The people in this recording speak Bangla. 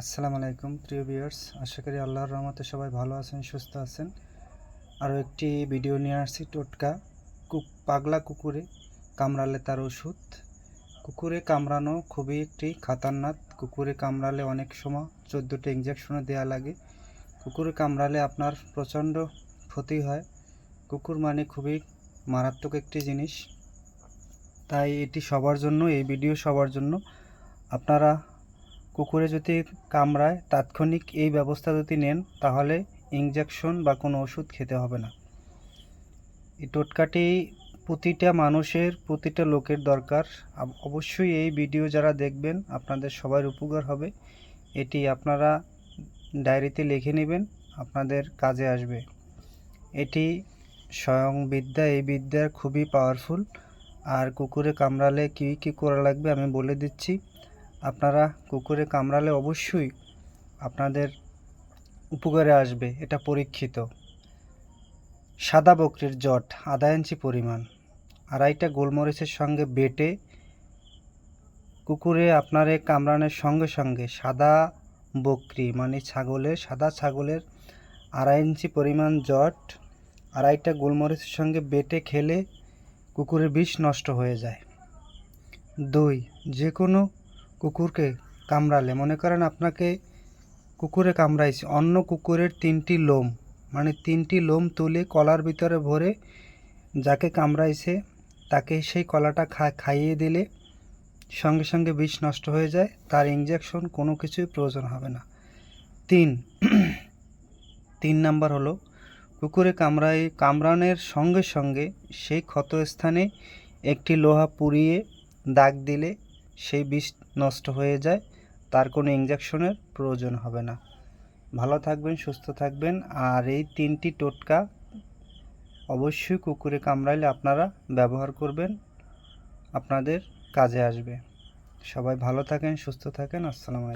আসসালামু আলাইকুম, প্রিয় ভিউয়ার্স। আশা করি আল্লাহর রহমতে সবাই ভালো আছেন, সুস্থ আছেন। আরও একটি ভিডিও নিয়ে আসছি, টোটকা কুক পাগলা কুকুরে কামড়ালে তার ওষুধ। কুকুরে কামড়ানো খুবই একটি খাতারনাক। কুকুরে কামড়ালে অনেক সময় চোদ্দোটা ইঞ্জেকশনও দেওয়া লাগে। কুকুরে কামড়ালে আপনার প্রচণ্ড ক্ষতি হয়। কুকুর মানে খুবই মারাত্মক একটি জিনিস। তাই এটি সবার জন্য, এই ভিডিও সবার জন্য। আপনারা কুকুরে যদি কামড়ায়, তাৎক্ষণিক এই ব্যবস্থা যদি নেন, তাহলে ইঞ্জেকশন বা কোনো ওষুধ খেতে হবে না। এই টোটকাটি প্রতিটা মানুষের, প্রতিটা লোকের দরকার। অবশ্যই এই ভিডিও যারা দেখবেন, আপনাদের সবার উপকার হবে। এটি আপনারা ডায়েরিতে লিখে নেবেন, আপনাদের কাজে আসবে। এটি স্বয়ং বিদ্যা, এই বিদ্যা খুবই পাওয়ারফুল আর কুকুরে কামড়ালে কী কী করা লাগবে আমি বলে দিচ্ছি। আপনারা কুকুরে কামড়ালে অবশ্যই আপনাদের উপকারে আসবে, এটা পরীক্ষিত। সাদা বকরির জট, আধা ইঞ্চি পরিমাণ। আড়াইটা গোলমরিচের সঙ্গে বেটে কুকুরে আপনারে কামড়ানোর সঙ্গে সঙ্গে সাদা বকরি মানে ছাগলের, সাদা ছাগলের আড়াই ইঞ্চি পরিমাণ জট, আড়াইটা গোলমরিচের সঙ্গে বেটে খেলে কুকুরের বিষ নষ্ট হয়ে যায়। দুই যে কোনো কুকুরকে কামড়ালে। মনে করেন আপনাকে কুকুরে কামড়াইছে। অন্য কুকুরের তিনটি লোম মানে তিনটি লোম তুলে কলার ভিতরে ভরে যাকে কামড়াইছে, তাকে সেই কলাটা খাইয়ে দিলে সঙ্গে সঙ্গে বিষ নষ্ট হয়ে যায়। তার ইঞ্জেকশন কোনো কিছুই প্রয়োজন হবে না। তিন তিন নাম্বার হলো, কুকুরে কামড়াই, কামড়ানোর সঙ্গে সঙ্গে সেই ক্ষত স্থানে একটি লোহা পুড়িয়ে দাগ দিলে সেই বিষ নষ্ট হয়ে যায়, তার কোনো ইঞ্জেকশনের প্রয়োজন হবে না। ভালো থাকবেন, সুস্থ থাকবেন। আর এই তিনটি টোটকা অবশ্যই কুকুরে কামড়াইলে আপনারা ব্যবহার করবেন, আপনাদের কাজে আসবে। সবাই ভালো থাকেন, সুস্থ থাকেন। আসসালামু